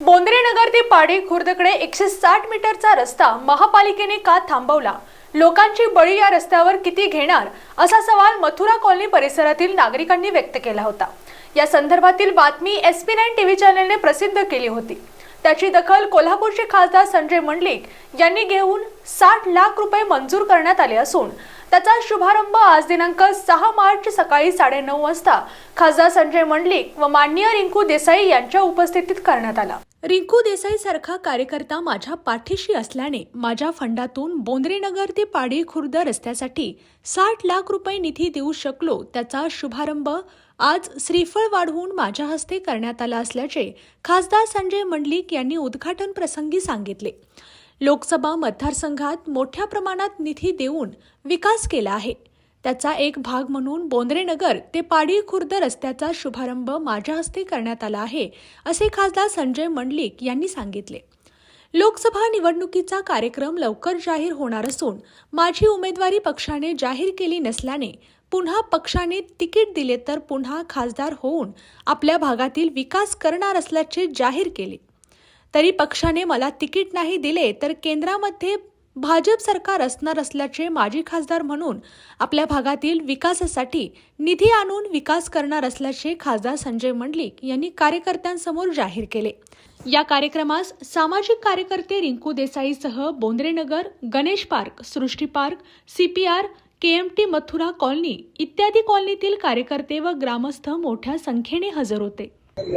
बोंद्रेनगर ते पाडी खुर्दकडे एकशे साठ मीटरचा रस्ता महापालिकेने का थांबवला? लोकांची बळी या रस्त्यावर किती घेणार? असा सवाल मथुरा कॉलनी परिसरातील नागरिकांनी व्यक्त केला होता. या संदर्भातील बातमी एस पी नाईन टीव्ही चॅनलने प्रसिद्ध केली होती. त्याची दखल कोल्हापूरचे खासदार संजय मंडलिक यांनी घेऊन साठ लाख रुपये मंजूर करण्यात आले असून त्याचा शुभारंभ आज दिनांक सहा मार्च सकाळी साडेनऊ वाजता खासदार संजय मंडलिक व माननीय रिंकू देसाई यांच्या उपस्थितीत करण्यात आला. रिंकू देसाई सारखा कार्यकर्ता माझ्या पाठीशी असल्याने माझ्या फंडातून बोंद्रेनगर ते पाडी खुर्द रस्त्यासाठी साठ लाख रुपये निधी देऊ शकलो त्याचा शुभारंभ आज श्रीफळ वाढवून माझ्या हस्ते करण्यात आला असल्याचे खासदार संजय मंडलिक यांनी उद्घाटन प्रसंगी सांगितले. लोकसभा मतदारसंघात मोठ्या प्रमाणात निधी देऊन विकास केला आहे. त्याचा एक भाग म्हणून बोंद्रेनगर ते पाडी खुर्द रस्त्याचा शुभारंभ माझ्या हस्ते करण्यात आला आहे असे खासदार संजय मंडलिक यांनी सांगितले. लोकसभा निवडणुकीचा कार्यक्रम लवकर जाहीर होणार असून माझी उमेदवारी पक्षाने जाहीर केली नसल्याने पुन्हा पक्षाने तिकीट दिले तर पुन्हा खासदार होऊन आपल्या भागातील विकास करणार असल्याचे जाहीर केले. तरी पक्षाने मला तिकीट नाही दिले तर केंद्रामध्ये भाजप सरकार असणार असल्याचे माजी खासदार म्हणून आपल्या भागातील विकासासाठी निधी आणून विकास करणार असल्याचे खासदार संजय मंडलिक यांनी कार्यकर्त्यांसमोर जाहीर केले. या कार्यक्रमास सामाजिक कार्यकर्ते Rinku देसाईसह Bondrenagar Ganesh park Srushti park CPR KMT Mathura colony इत्यादी कॉलनीतील कार्यकर्ते व ग्रामस्थ मोठ्या संख्येने हजर होते.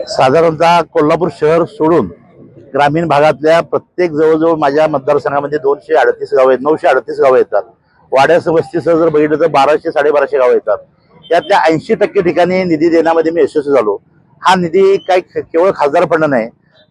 साधारणतः कोल्हापूर शहर सोडून ग्रामीण भागातल्या प्रत्येक जवळजवळ माझ्या मतदारसंघामध्ये दोनशे अडतीस गावं आहेत नऊशे अडतीस गावं येतात. वाड्यास वस्तीसह जर बघितलं तर बाराशे साडेबाराशे गावं येतात. त्यातल्या ऐंशी टक्के ठिकाणी निधी देण्यामध्ये मी यशस्वी झालो. हा निधी काही केवळ खासदार फंड नाही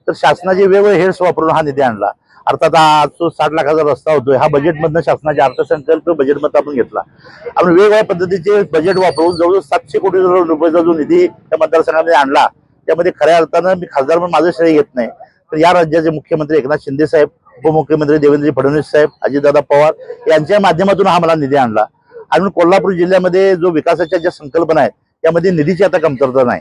तर शासनाचे वेगवेगळे हेड्स वापरून हा निधी आणला. अर्थात आज तो साठ लाखाचा रस्ता होतोय. हा बजेटमधनं शासनाच्या अर्थसंकल्प बजेटमध्ये आपण घेतला. आपण वेगवेगळ्या पद्धतीचे बजेट वापरून जवळजवळ सातशे कोटी रुपयाचा जो निधी त्या मतदारसंघामध्ये आणला त्यामध्ये खऱ्या अर्थानं मी खासदार म्हणून माझं श्रेय घेत नाही. तर या राज्याचे मुख्यमंत्री एकनाथ शिंदे साहेब उपमुख्यमंत्री देवेंद्र फडणवीस साहेब अजितदादा पवार यांच्या माध्यमातून हा मला निधी आणला. आणि कोल्हापूर जिल्ह्यामध्ये जो विकासाच्या ज्या संकल्पना आहेत त्यामध्ये निधीची आता कमतरता नाही.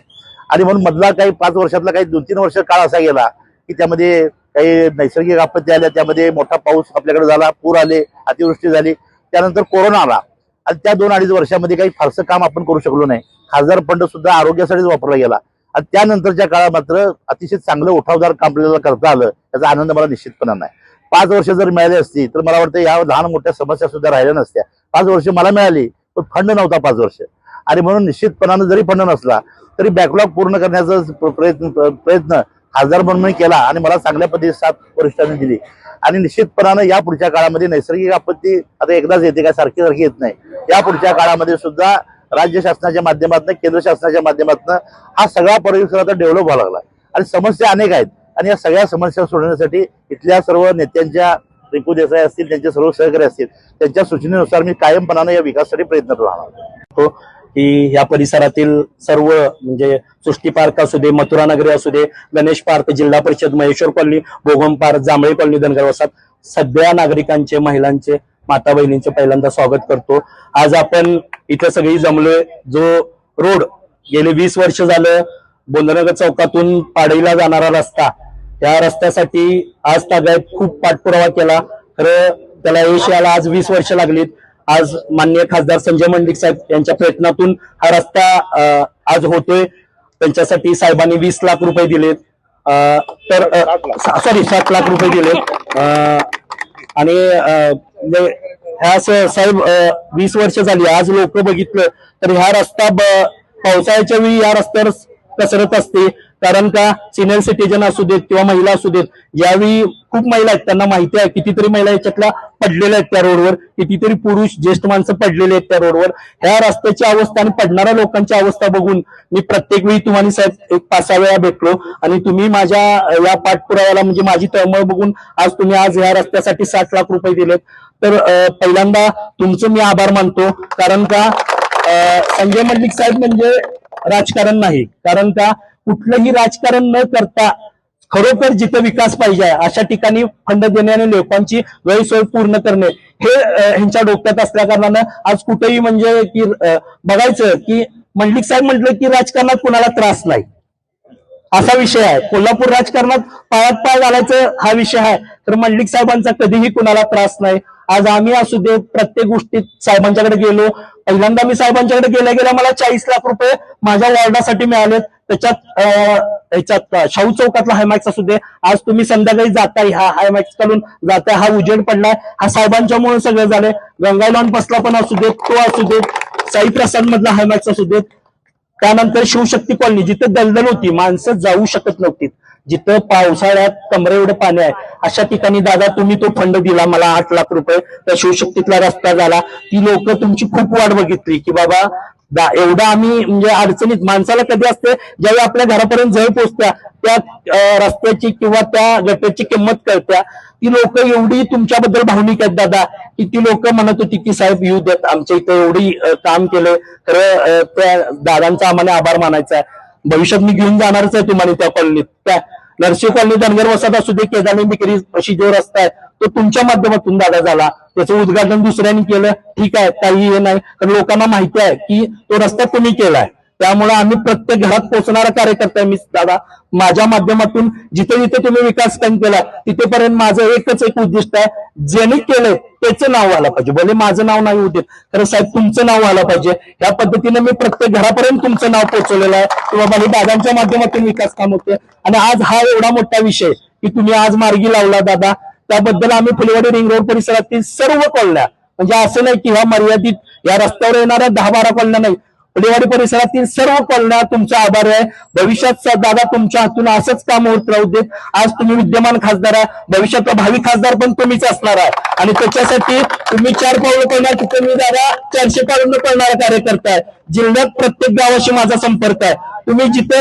आणि म्हणून मधला काही पाच वर्षातला काही दोन तीन वर्ष काळ असा गेला की त्यामध्ये काही नैसर्गिक आपत्ती आल्या त्यामध्ये मोठा पाऊस आपल्याकडे झाला पूर आले अतिवृष्टी झाली. त्यानंतर कोरोना आला. आणि त्या दोन अडीच वर्षामध्ये काही फारसं काम आपण करू शकलो नाही. खासदार फंड सुद्धा आरोग्यासाठीच वापरला गेला. आणि त्यानंतरच्या काळात मात्र अतिशय चांगलं उठावदार काम आपल्याला करता आलं त्याचा आनंद मला निश्चितपणा नाही. पाच वर्ष जर मिळाली असती तर मला वाटतं या लहान मोठ्या समस्या सुद्धा राहिल्या नसत्या. पाच वर्ष मला मिळाली पण फंड नव्हता पाच वर्ष. आणि म्हणून निश्चितपणानं जरी फंड नसला तरी बॅकलॉग पूर्ण करण्याचा प्रयत्न प्रयत्न खासदार म्हणून मी केला आणि मला चांगल्या पद्धतीने साथ वरिष्ठांनी दिली. आणि निश्चितपणानं या पुढच्या काळामध्ये नैसर्गिक आपत्ती आता एकदाच येते काय सारखी सारखी येत नाही. या पुढच्या काळामध्ये सुद्धा राज्य शासनाच्या माध्यमातून केंद्र शासनाच्या माध्यमातून हा सगळा परिसर आता डेव्हलप व्हायला लागला. आणि समस्या अनेक आहेत. आणि या सगळ्या समस्या सोडवण्यासाठी इथल्या सर्व नेत्यांच्या रिपू देसाई असतील त्यांचे सर्व सहकारी असतील त्यांच्या सूचनेनुसार मी कायमपणानं या विकासासाठी प्रयत्न राहणार की या परिसरातील सर्व म्हणजे सृष्टी पार्क असू दे मथुरा नगरी असू दे Ganesh park Zilla Parishad Maheshwar colony Bogam park Jambhale colony Dhangar Vasat सगळ्या नागरिकांचे महिलांचे माता बहिणींचे पहिल्यांदा स्वागत करतो. आज आपण इथे सगळी जमलोय. जो रोड गेले वीस वर्ष झालं बोंधनगर चौकातून पाडईला जाणारा रस्ता या रस्त्यासाठी आज ताब्यात खूप पाठपुरावा केला. खरं त्याला यश यायला आज वीस वर्ष लागलीत. आज माननीय खासदार संजय मंडिक साहेब यांच्या प्रयत्नातून हा रस्ता आज होतोय. त्यांच्यासाठी साहेबांनी वीस लाख रुपये दिलेत. तर सॉरी सात लाख. रुपये दिलेत. आणि म्हणजे ह्या स- साहेब वीस वर्ष झाली. आज लोक बघितलं तर ह्या रस्ता ब- पावसाळ्याच्या वेळी या रस्त्यावर कसरत असते. कारण का सिनियर सिटीजन असू देत किंवा महिला असू देत यावेळी खूप महिला आहेत. त्यांना माहिती आहे कितीतरी महिला याच्यातल्या पडलेल्या आहेत त्या रोडवर कितीतरी पुरुष ज्येष्ठ माणसं पडलेले आहेत त्या रोडवर ह्या रस्त्याची अवस्था आणि पडणाऱ्या लोकांची अवस्था बघून मी प्रत्येक वेळी तुम्हाला साहेब एक पाच सहा वेळा भेटलो. आणि तुम्ही माझ्या या पाठपुराव्याला म्हणजे माझी तळमळ बघून आज तुम्ही आज ह्या रस्त्यासाठी साठ लाख रुपये दिलेत. तर पहिल्यांदा तुमचं मी आभार मानतो. कारण का संजय मंडलिक साहेब म्हणजे राजकारण नाही. कारण का कुठलंही राजकारण न करता खरोखर जिथं विकास पाहिजे आहे, अशा ठिकाणी फंड देणे आणि लोकांची गैरसोय पूर्ण करणे हे ह्यांच्या डोक्यात असल्या कारणानं आज कुठेही म्हणजे की बघायचं की मंडलिक साहेब म्हटलं की राजकारणात कुणाला त्रास नाही. असा विषय आहे. कोल्हापूर राजकारणात पायात पाय घालायचं हा विषय आहे. तर मंडलिक साहेबांचा कधीही कुणाला त्रास नाही. आज आम्ही असू दे प्रत्येक गोष्टीत साहेबांच्याकडे गेलो. पहिल्यांदा मी साहेबांच्याकडे गेल्या गेल्या मला चाळीस लाख रुपये माझ्या वॉर्डासाठी मिळालेत. त्याच्यात याच्यात शाहू चौकातला हायमॅक्स असू दे. आज तुम्ही संध्याकाळी जाताय हा हायमॅक्सकडून जाताय हा उजेड पडलाय. हा साहेबांच्यामुळे सगळं झालंय. गंगालॉन बसला पण असू देत तो असू देत. साई प्रसाद मधला हायमॅक्स असू देत. त्यानंतर शिवशक्ती कॉलनी जिथं दलदल होती माणसं जाऊ शकत नव्हती. जिथं पावसाळ्यात कमरे एवढं पाणी आहे अशा ठिकाणी दादा तुम्ही तो फंड दिला मला आठ लाख रुपये त्या शिवशक्तीतला रस्ता झाला. ती लोक तुमची खूप वाट बघितली की बाबा एवढा एवढं आम्ही म्हणजे अडचणीत माणसाला कधी असते ज्यावेळी आपल्या घरापर्यंत जळ पोचत्या त्या रस्त्याची किंवा त्या गटाची किंमत कळत्या. ती लोक एवढी तुमच्याबद्दल भावनिक आहेत दादा किती लोक म्हणत होती की साहेब येऊ देत. आमच्या इथं एवढी काम केलं. तर त्या दादांचा आम्हाला आभार मानायचा आहे. भविष्यात मी घेऊन जाणारच आहे तुम्हाला त्या कॉलनीत. त्या नरसिंह कॉलनी धनगर वसाहत असू दे केदारनी बिकरी अशी जो रस्ता आहे तो तुमच्या माध्यमातून दादा झाला. त्याचं उद्घाटन दुसऱ्यांनी केलं. ठीक आहे काही हे नाही. कारण लोकांना माहिती आहे की तो रस्ता तुम्ही केलाय. त्यामुळे आम्ही प्रत्येक घरात पोहोचणारा कार्यकर्ता मी दादा. माझ्या माध्यमातून जिथे जिथे तुम्ही विकास काम केला तिथेपर्यंत माझं एकच एक उद्दिष्ट आहे ज्यांनी केलंय त्याचं नाव आलं पाहिजे. भले माझं नाव नाही होते तर साहेब तुमचं नाव आलं पाहिजे. या पद्धतीने मी प्रत्येक घरापर्यंत तुमचं नाव पोहोचवलेलं आहे. किंवा बाबा हे दादांच्या माध्यमातून विकास काम होते आणि आज हा एवढा मोठा विषय की तुम्ही आज मार्गी लावला दादा. त्याबद्दल आम्ही फुलवाडी रिंग रोड परिसरातील सर्व कॉलन्या म्हणजे असं नाही की ह्या मर्यादित या रस्त्यावर येणाऱ्या दहा बारा कॉलन्या नाही फुलेवाडी परिसरातील सर्व कॉलन्या तुमचा आभार आहे. भविष्यात दादा तुमच्या हातून असंच काम होत राहू देत. आज तुम्ही विद्यमान खासदार आहे. भविष्यातला भावी खासदार पण तुम्हीच असणार आहे. आणि त्याच्यासाठी तुम्ही चार पावलं पडणार की तुम्ही दादा चारशे पावलं पडणारा कार्यकर्ता आहे. जिल्ह्यात प्रत्येक गावाशी माझा संपर्क आहे. तुम्ही जिथे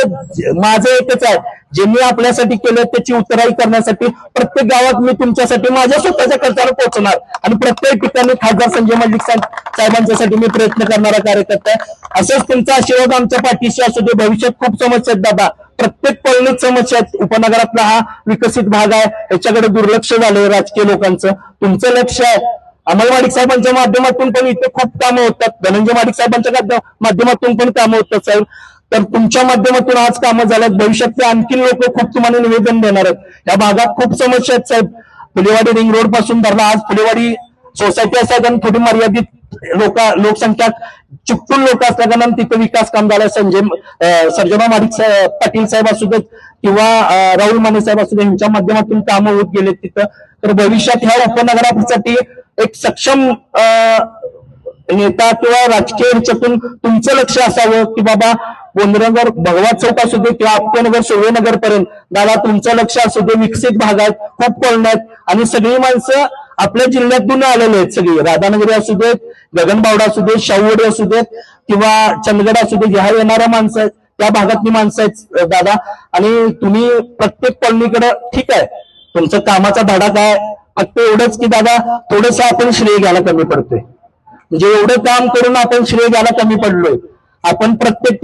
माझं एकच आहे जे मी आपल्यासाठी केलं त्याची उत्तराई करण्यासाठी प्रत्येक गावात मी तुमच्यासाठी माझ्या स्वतःच्या खर्चाला पोहोचणार. आणि प्रत्येक ठिकाणी खासदार संजय मल्लिक साहेबांच्यासाठी मी प्रयत्न करणारा कार्यकर्ता आहे. असंच तुमचा आशीर्वाद आमच्या पाठीशी असू दे. भविष्यात खूप समस्या आहेत दादा. प्रत्येक पळणीत समस्या आहेत. उपनगरातला हा विकसित भाग आहे. याच्याकडे दुर्लक्ष झालंय राजकीय लोकांचं. तुमचं लक्ष आहे. अमल माडिक साहेबांच्या माध्यमातून पण इथे खूप कामं होतात. धनंजय माडिक साहेबांच्या माध्यमातून पण कामं होतात साहेब. तर तुमच्या माध्यमातून आज कामं झाल्यात. भविष्यातले आणखी लोक खूप तुम्हाला निवेदन देणार आहेत. या भागात खूप समस्या आहेत साहेब. फुलेवाडी रिंग रोडपासून धरला. आज फुलेवाडी सोसायटी असल्या कारण थोडी मर्यादित लोक लोकसंख्या चिपकून लोक असल्या कारण तिथे विकास काम झालं संजय सर्जना माडिक पाटील साहेब असू देत किंवा राहुल माने साहेब असू देत यांच्या माध्यमातून कामं होत गेलेत तिथं. तर भविष्यात ह्या उपनगरासाठी एक सक्षम नेता किंवा राजकीय ह्याच्यातून तुमचं लक्ष असावं की बाबा बोंद्रनगर भगवा चौक असू दे किंवा आपटेनगर सुर्वेनगर पर्यंत दादा तुमचं लक्ष असू दे विकसित भाग आहेत खूप कळण आहेत. आणि सगळी माणसं आपल्या जिल्ह्यातून आलेले आहेत सगळी. राधानगरी असू देत गगनबावडा असू देत शाहूवाडी असू देत किंवा चंदगड असू दे ह्या येणाऱ्या माणसं आहेत त्या भागातली माणसं आहेत दादा. आणि तुम्ही प्रत्येक कॉलनीकडे ठीक आहे. तुमचं कामाचा धडा काय? फक्त एवढंच की दादा थोडस आपण श्रेय घ्यायला कमी पडतोय. म्हणजे एवढं काम करून आपण श्रेय घ्यायला कमी पडलोय आपण प्रत्येक